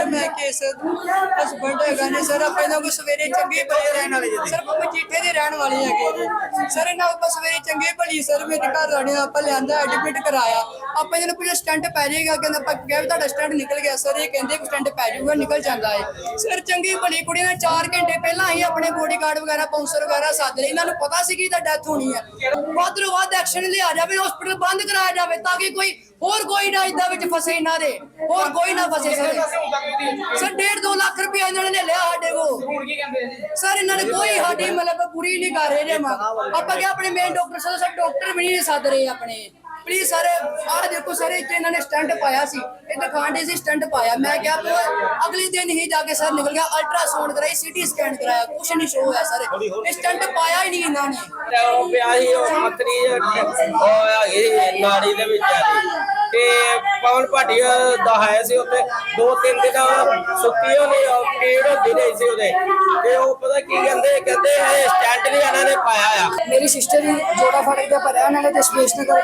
Husband ਹੈਗਾ ਨੇ, sir, ਆਪਾਂ ਇਹਨਾਂ ਕੋਲ ਸਵੇਰੇ ਚੰਗੇ ਭਲੇ ਰਹਿਣ ਵਾਲੇ ਜੀ ਸਰ, ਆਪਾਂ ਮਜੀਠੇ ਦੇ ਰਹਿਣ ਵਾਲੇ ਹੈਗੇ ਜੀ। ਸਰ, ਇਹਨਾਂ ਆਪਾਂ ਸਵੇਰੇ ਚੰਗੇ ਭਲੀ ਸਰ, ਮੇਰੇ ਘਰ ਵਾਲੇ ਆਪਾਂ ਲਿਆਂਦਾ ਐਡਮਿਟ ਕਰਾਇਆ। ਆਪਾਂ ਇਹਨਾਂ ਨੂੰ ਪੁੱਛਿਆ ਸਟੰਟ ਪੈ ਜਾਏਗਾ? ਕਹਿੰਦਾ ਆਪਾਂ ਕਿਹਾ ਤੁਹਾਡਾ ਸਟੰਟ ਨਿਕਲ ਗਿਆ। ਸਰ, ਇਹ ਕਹਿੰਦੇ ਸਟੰਟ ਪੈ ਜਾਊਗਾ, ਨਿਕਲ ਜਾਂਦਾ ਹੈ। ਸਰ, ਚੰਗੀ ਭਲੀ ਕੁੜੀ ਨੇ 4 ਘੰਟੇ ਪਹਿਲਾਂ ਹੀ ਆਪਣੇ ਬੋਡੀਗਾਰਡ ਵਗੈਰਾ ਬਾਉਂਸਰ ਵਗੈਰਾ ਸੱਦ ਲਏ। ਇਹਨਾਂ ਨੂੰ ਪਤਾ ਸੀ ਕਿ ਇਹਦਾ ਡੈਥ ਹੋਣੀ ਹੈ। ਵੱਧ ਤੋਂ ਵੱਧ ਐਕਸ਼ਨ ਲਿਆ ਜਾਵੇ ਹਸਪੀਟਲ ਬੰਦ ਕਰਾਇਆ ਜਾਵੇ ਤਾਂ ਕਿ ਕੋਈ ਹੋਰ ਕੋਈ ਨਾ ਇਦਾਂ ਵਿੱਚ ਫਸੇ ਇਹਨਾਂ ਦੇ। ਹੋਰ ਕੋਈ ਨਾ ਫਸੇ ਸਰ ਸਰ 1.5 2 ਲੱਖ ਰੁਪਏ ਇਹਨਾਂ ਨੇ ਲਿਆ ਸਾਡੇ ਕੋਲ। ਸਰ, ਇਹਨਾਂ ਨੇ ਕੋਈ ਸਾਡੀ ਮਤਲਬ ਪੂਰੀ ਨਹੀਂ ਕਰ ਰਹੇ ਨੇ ਆਪਾਂ ਕਿ ਆਪਣੇ main doctor sir sir doctor ਵੀ ਨਹੀਂ ਸੱਦ ਰਹੇ ਆਪਣੇ। ਪਲੀਜ਼ ਸਰ ਆਹ ਦੇਖੋ ਸਰ ਇੱਥੇ ਇਹਨਾਂ ਨੇ ਸਟੰਟ ਪਾਇਆ ਸੀ। ਇਹ ਦਿਖਾਣ ਦੇ ਸੀ ਸਟੰਟ ਪਾਇਆ। ਮੈਂ ਕਿਹਾ ਵੀ ਅਗਲੇ ਦਿਨ ਹੀ ਜਾ ਕੇ ਸਰ ਨਿਕਲ ਗਿਆ ਅਲਟਰਾਸਾਊਂਡ ਕਰਾਈ ਸੀਟੀ ਸਕੈਨ ਕਰਾਇਆ। ਕੁਛ ਨਹੀਂ ਸ਼ੋ ਹੋਇਆ ਸਰ ਇਹ ਸਟੰਟ ਪਾਇਆ ਹੀ ਨਹੀਂ ਇਹਨਾਂ ਨੇ। ਤੇ ਉਹ ਪਿਆ ਸੀ ਉਹ ਮਤਰੀ ਉਹ ਹੈਗੀ ਨਾੜੀ ਦੇ ਵਿੱਚ ਆ ਗਈ। ਤੇ ਪਵਨ ਭਾਟੀਆ ਦਾ ਹੈ ਸੀ ਉੱਥੇ। ਦੋ ਤਿੰਨ ਦਿਨ ਸੁੱਤੀ ਹੋਣੀ ਉਹ ਪੀੜ ਹੁੰਦੀ ਰਹੀ ਸੀ ਉਹਦੇ। ਤੇ ਉਹ ਪਤਾ ਕੀ ਕਹਿੰਦੇ ਕਹਿੰਦੇ ਇਹ ਸਟੈਂਟ ਇਹਨਾਂ ਨੇ ਪਾਇਆ ਆ। ਮੇਰੀ ਸਿਸਟਰ ਹੀ ਜੋੜਾ ਫੜ ਕੇ ਭਰਿਆ ਉਹਨਾਂ ਨੇ ਤੇ ਸਪੇਸ ਨਗਰ।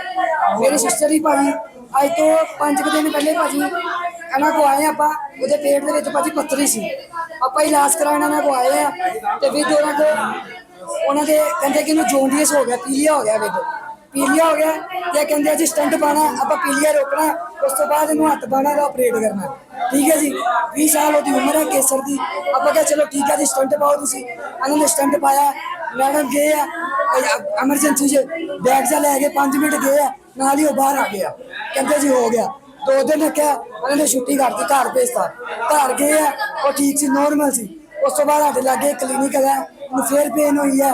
ਮੇਰੀ ਸਿਸਟਰ ਹੀ ਭਾਜੀ, ਅੱਜ ਤੋਂ 5 ਦਿਨ ਪਹਿਲੇ ਭਾਜੀ ਇਹਨਾਂ ਕੋ ਆਏ ਆਪਾਂ, ਉਹਦੇ ਪੇਟ ਦੇ ਵਿੱਚ ਭਾਜੀ ਪੱਥਰੀ ਸੀ। ਆਪਾਂ ਇਲਾਜ ਕਰਾਉਣ ਇਹਨਾਂ ਕੋ ਆਏ ਆ ਤੇ ਵੀ ਉਹਨਾਂ ਕੋ ਉਹਨਾਂ ਦੇ ਕਹਿੰਦੇ ਕਿ ਇਹਨੂੰ ਜੋਂਡੀਅਸ ਹੋ ਗਿਆ, ਪੀਲੀਆ ਹੋ ਗਿਆ ਵੇਖੋ। ਪੀਲੀਆ ਹੋ ਗਿਆ ਤੇ ਕਹਿੰਦੇ ਜੀ ਸਟੰਟ ਪਾਣਾ ਆਪਾਂ ਪੀਲੀਆ ਰੋਕਣਾ, ਉਸ ਤੋਂ ਬਾਅਦ ਇਹਨੂੰ ਹੱਥ ਪਾਣਾ ਦਾ ਆਪਰੇਟ ਕਰਨਾ। ਠੀਕ ਹੈ ਜੀ? 20 ਸਾਲ ਉਹਦੀ ਉਮਰ ਹੈ ਕੇਸਰ ਦੀ। ਆਪਾਂ ਕਿਹਾ, ਚਲੋ ਠੀਕ ਹੈ ਜੀ ਸਟੰਟ ਪਾਓ ਤੁਸੀਂ। ਇਹਨਾਂ ਨੇ ਸਟੰਟ ਪਾਇਆ। ਮੈਡਮ ਗਏ ਆ ਐਮਰਜੈਂਸੀ 'ਚ ਬੈਗ ਜਾ ਲੈ ਕੇ 5 ਮਿੰਟ ਗਏ ਆ, ਨਾਲ ਹੀ ਉਹ ਬਾਹਰ ਆ ਗਿਆ। ਕਹਿੰਦੇ ਜੀ, ਹੋ ਗਿਆ। ਦੋ ਦਿਨ ਰੱਖਿਆ ਉਹਨਾਂ ਨੇ ਛੁੱਟੀ ਕਰਤੀ ਘਰ ਭੇਜਤਾ। ਘਰ ਗਏ ਆ, ਉਹ ਠੀਕ ਸੀ ਨੋਰਮਲ ਸੀ। ਉਸ ਤੋਂ ਬਾਅਦ ਸਾਡੇ ਲਾਗੇ ਕਲੀਨਿਕ ਹੈ ਉਹਨੂੰ ਫੇਰ ਪੇਨ ਹੋਈ ਹੈ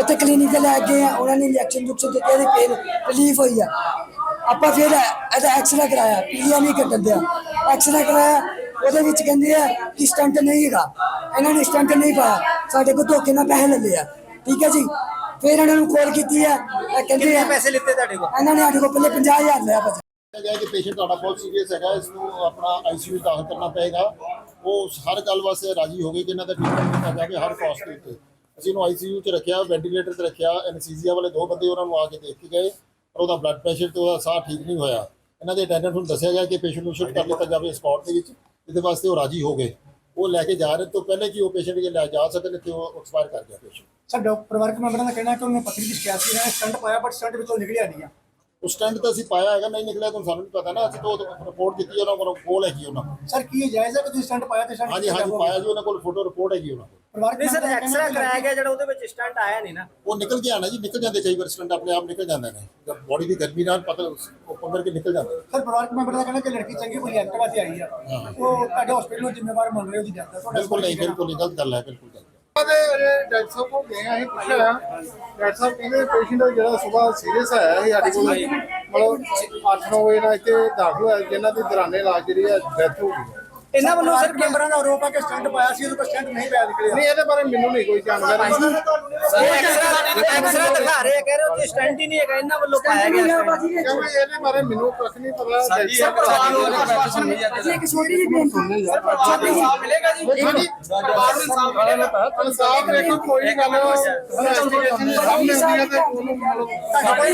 ਉੱਥੇ ਕਲੀਨਿਕ ਤੇ ਲੈ ਗਏ ਆ ਉਹਨਾਂ ਨੇ ਇੰਜੈਕਸ਼ਨ ਜੁਕਸ਼ਨ ਦਿੱਤੇ ਇਹਦੀ ਪੇਨ ਰਿਲੀਫ ਹੋਈ ਆ। ਆਪਾਂ ਫਿਰ ਇਹਦਾ ਐਕਸਰਾ ਕਰਾਇਆ ਪੀਲੀਆ ਨਹੀਂ ਕੱਟਣ ਦਿਆ। ਐਕਸਰਾ ਕਰਾਇਆ ਉਹਦੇ ਵਿੱਚ ਕਹਿੰਦੇ ਆ ਕਿ ਸਟੰਟ ਨਹੀਂ ਹੈਗਾ। ਇਹਨਾਂ ਨੇ ਸਟੰਟ ਨਹੀਂ ਪਾਇਆ ਸਾਡੇ ਕੋਲ ਧੋਖੇ ਨਾਲ ਪੈਸੇ ਲੈ ਲਏ ਆ। ਠੀਕ ਹੈ ਜੀ? ਫਿਰ ਇਹਨਾਂ ਨੂੰ ਕਾਲ ਕੀਤੀ ਆ ਇਹ ਕਹਿੰਦੇ ਆ ਪੈਸੇ ਲਿੱਤੇ ਤੁਹਾਡੇ ਕੋਲ? ਇਹਨਾਂ ਨੇ ਸਾਡੇ ਕੋਲ ਪਹਿਲੇ 50000 ਲਿਆ ਕਿਹਾ ਗਿਆ ਕਿ ਪੇਸ਼ੈਂਟ ਤੁਹਾਡਾ ਬਹੁਤ ਸੀਰੀਅਸ ਹੈਗਾ ਇਸ ਨੂੰ ਆਪਣਾ ਆਈਸੀਯੂ ਦਾਖਲ ਕਰਨਾ ਪਏਗਾ। ਉਹ ਹਰ ਗੱਲ ਵਾਸਤੇ ਰਾਜੀ ਹੋ ਗਏ ਕਿ ਇਹਨਾਂ ਦਾ ਟ੍ਰੀਟਮੈਂਟ ਕੀਤਾ ਜਾਵੇ ਹਰ ਕਾਸਟ ਦੇ ਉੱਤੇ। ਅਸੀਂ ਇਹਨੂੰ ਆਈਸੀਯੂ 'ਚ ਰੱਖਿਆ ਵੈਂਟੀਲੇਟਰ ਤੇ ਰੱਖਿਆ ਐਨਸੀਜ਼ੀਆ ਵਾਲੇ ਦੋ ਬੰਦੇ ਉਹਨਾਂ ਨੂੰ ਆ ਕੇ ਦੇਖ ਕੇ ਗਏ ਪਰ ਉਹਦਾ ਬਲੱਡ ਪ੍ਰੈਸ਼ਰ ਤੇ ਉਹਦਾ ਸਾਹ ਠੀਕ ਨਹੀਂ ਹੋਇਆ। ਇਹਨਾਂ ਦੇ ਅਟੈਂਡੈਂਟ ਨੂੰ ਦੱਸਿਆ ਗਿਆ ਕਿ ਪੇਸ਼ੈਂਟ ਨੂੰ ਸ਼ਿਫਟ ਕਰ ਲਿੱਤਾ ਜਾਵੇ ਸਪੌਟ ਦੇ ਵਿੱਚ ਇਹਦੇ ਵਾਸਤੇ ਉਹ ਰਾਜੀ ਹੋ ਗਏ। ਉਹ ਲੈ ਕੇ ਜਾ ਰਹੇ ਤੋਂ ਪਹਿਲੇ ਕਿ ਉਹ ਪੇਸ਼ੈਂਟ ਜੇ ਲੈ ਜਾ ਸਕਣ ਤੇ ਉਹ ਐਕਸਪਾਇਰ ਕਰ ਗਿਆ ਪੇਸ਼ੈਂਟ ਸਰ ਡਾਕਟਰ ਪਰਿਵਾਰਕ ਮੈਂਬਰਾਂ ਦਾ ਕਹਿਣਾ ਹੈ ਕਿ ਉਹਨੇ ਪੱਥਰੀ ਦੀ ਸ਼ਿਕਾਇਤ ਸੀ ਹੈ ਸਟੰਟ ਪਾਇਆ ਬਟ ਸਟੰਟ ਵਿੱਚੋਂ ਨਿਕਲਿਆ ਨਹੀਂ ਆ। ਉਸ ਸਟੈਂਡ ਤਾਂ ਅਸੀਂ ਪਾਇਆ ਹੈਗਾ ਨਹੀਂ ਨਿਕਲਿਆ ਤੁਹਾਨੂੰ ਸਾਨੂੰ ਨਹੀਂ ਪਤਾ ਨਾ ਅਸੀਂ ਤਾਂ ਰਿਪੋਰਟ ਦਿੱਤੀ ਉਹਨਾਂ ਕੋਲ ਕੋਲ ਹੈਗੀ ਉਹਨਾਂ ਸਰ ਕੀ ਇਹ ਜਾਇਜ਼ ਹੈ ਕਿ ਤੁਸੀਂ ਸਟੰਟ ਪਾਇਆ ਤੇ ਸਟੰਟ ਹਾਂਜੀ ਹਾਂਜੀ ਪਾਇਆ ਜੀ ਉਹਨਾਂ ਕੋਲ ਫੋਟੋ ਰਿਪੋਰਟ ਹੈਗੀ ਉਹਨਾਂ ਪਰਿਵਾਰਕ ਨਹੀਂ ਸਰ ਮੈਂਬਰਾਂ ਐਕਸਰਾ ਹੈ ਕਰਾਇਆ ਗਿਆ ਜਿਹੜਾ ਉਹਦੇ ਵਿੱਚ ਸਟੰਟ ਆਇਆ ਨਹੀਂ ਨਾ। ਉਹ ਨਿਕਲ ਕੇ ਆਣਾ ਜੀ ਨਿਕਲ ਜਾਂਦੇ ਕਈ ਵਾਰ ਸਟੰਟ ਆਪਣੇ ਆਪ ਨਿਕਲ ਜਾਂਦੇ ਨੇ। ਜਦ ਬੋਡੀ ਦੀ ਗਰਮੀ ਨਾਲ ਪਤਾ ਉਹ ਪੰਗਰ ਕੇ ਨਿਕਲ ਜਾਂਦੇ ਨੇ। ਸਰ ਪਰਿਵਾਰਕ ਮੈਂਬਰ ਦਾ ਕਹਿਣਾ ਕਿ ਲੜਕੀ ਚੰਗੀ ਭਲੀ ਐਕਟਿਵਾ ਤੇ ਆਈ ਆ। ਉਹ ਤੁਹਾਡੇ ਹਸਪੀਟਲ ਨੂੰ ਜ਼ਿੰਮੇਵਾਰ ਮੰਨ ਰਹੇ ਹੋ ਜੀ ਜਾਂਦਾ ਤੁਹਾਡਾ ਬਿਲਕੁਲ ਨਹੀਂ ਬਿਲਕੁਲ ਨਹੀਂ ਗਲਤ ਗੱਲ ਹੈ ਬਿਲਕੁਲ ਗਲਤ ਡਾਕਟਰ ਸਾਹਿਬ ਕੋਲ ਗਏ ਆ ਅਸੀਂ ਪੁੱਛਿਆ ਡਾਕਟਰ ਸਾਹਿਬ ਕਹਿੰਦੇ ਪੇਸ਼ੈਂਟ ਜਿਹੜਾ ਸਵੇਰ ਸੀਰੀਅਸ ਆਇਆ ਸੀ ਸਾਡੇ ਕੋਲ ਮਤਲਬ 8-9 ਵਜੇ ਨਾਲ ਇੱਥੇ ਦਾਖਲ ਹੋਇਆ ਜਿਨ੍ਹਾਂ ਦੀ ਦੌਰਾਨੇ ਇਲਾਜ ਜਿਹੜੀ ਹੈ ਡੈਥ ਹੋ ਗਈ। ਇਹਨਾਂ ਵੱਲੋਂ ਸਰ ਮੈਂਬਰਾਂ ਦਾ ਆਰੋਪ ਹੈ ਕਿ ਸਟੰਟ ਪਾਇਆ ਸੀ ਉਹਦੇ ਕੋਲ ਸਟੰਟ ਨਹੀਂ ਪਾਇਆ ਨਿਕਲਿਆ। ਨਹੀਂ ਇਹਦੇ ਬਾਰੇ ਮੈਨੂੰ ਨਹੀਂ ਕੋਈ ਜਾਣਕਾਰੀ। ਸਰ ਐਕਸਰਾ ਦਿਖਾ ਰਹੇ ਆ ਕਹਿ ਰਹੇ ਹੋ ਕਿ ਸਟੰਟ ਹੀ ਨਹੀਂ ਹੈਗਾ ਇਹਨਾਂ ਵੱਲੋਂ ਪਾਇਆ ਗਿਆ। ਕਿਉਂਕਿ ਇਹਦੇ ਬਾਰੇ ਮੈਨੂੰ ਕੁਝ ਨਹੀਂ ਪਤਾ ਸਰ ਪਰਿਵਾਰ ਨੂੰ ਆਸ਼ਵਾਸਨ ਅਸੀਂ ਇੱਕ ਛੋਟੀ ਜਿਹੀ ਬੇਨਤੀ। ਛੋਟੀ ਜਿਹੀ ਮਿਲੇਗਾ ਜੀ। ਪਰਿਵਾਰ ਨੂੰ ਇਨਸਾਫ ਮਿਲੇਗਾ। ਇਨਸਾਫ ਦੇਖੋ ਕੋਈ ਗੱਲ ਇਨਵੈਸਟੀਗੇਸ਼ਨ ਸਾਹਮਣੇ ਆਉਂਦੀ ਹੈ ਤੇ ਉਹਨੂੰ ਮਤਲਬ